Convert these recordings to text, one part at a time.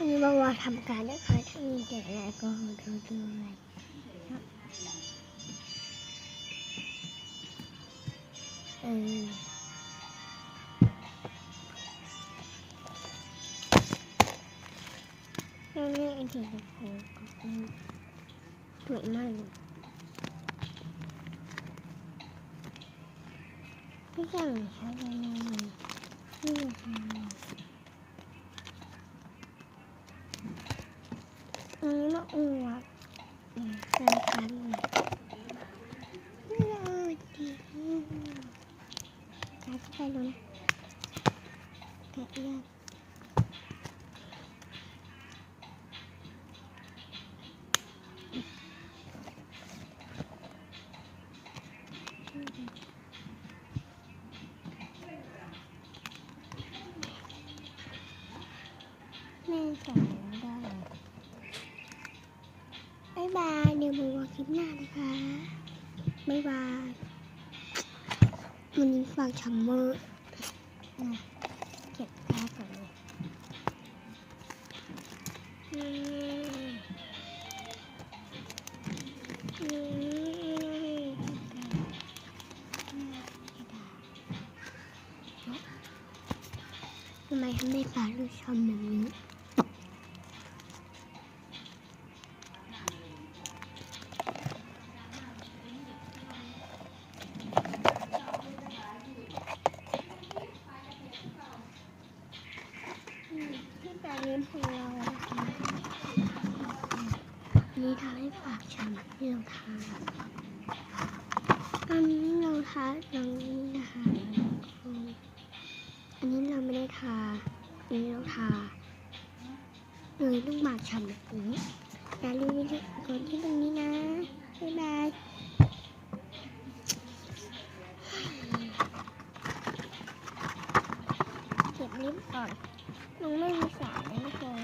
วันนี้บาวาทำการนะคะถ้ามีเด็กอะไรก็ดูดูเลยครับเออแล้วนี่ไอ้ที่จะโผล่ก็คือสวยมากเลยพี่สั่งใช้เลยนี่ค่ะ อันนี้มาอวดอืมแฟนกันไม่เอาดีจัดไปเลยแกะยากแม่จ่ายแล้วได้ บ๊ายบาย เดี๋ยวมาว่าคลิปหน้านะคะ บ๊ายบายวันนี้ฝากชัมเมอร์เก็บกาก่อนเลยทำไมทำไม่ฝาลูกชอมแบบนี้ ที่แปลงเลี้ของเรานี่ทาให้ปากฉ่ำที่เราทาอันนี้เราทาตรงนี้นะคะอันนี้เราไม่ได้ทาอันนี้เราทาเลยต้องปากฉ่ำแบบนี้อย่าลืมไปกดที่ตรงนี้นะบ๊ายบายเก็บลิปก่อน มันไม่มีสารนะทุกคน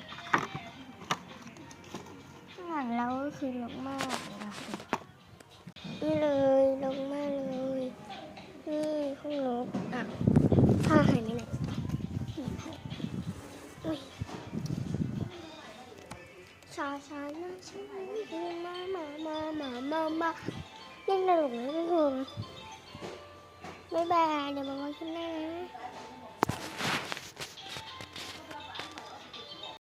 ข้างหลังเราก็คือลงมากเลยนี่เลยลงมากเลย นี่ข้างนกอะผ้าหายไปไหนนี่ผ้าอุ้ยชาชาหน้าฉันไม่ดีมามามามามามาเล่นตลกนะทุกคนบ๊ายบายเดี๋ยวมาว่ากันนะ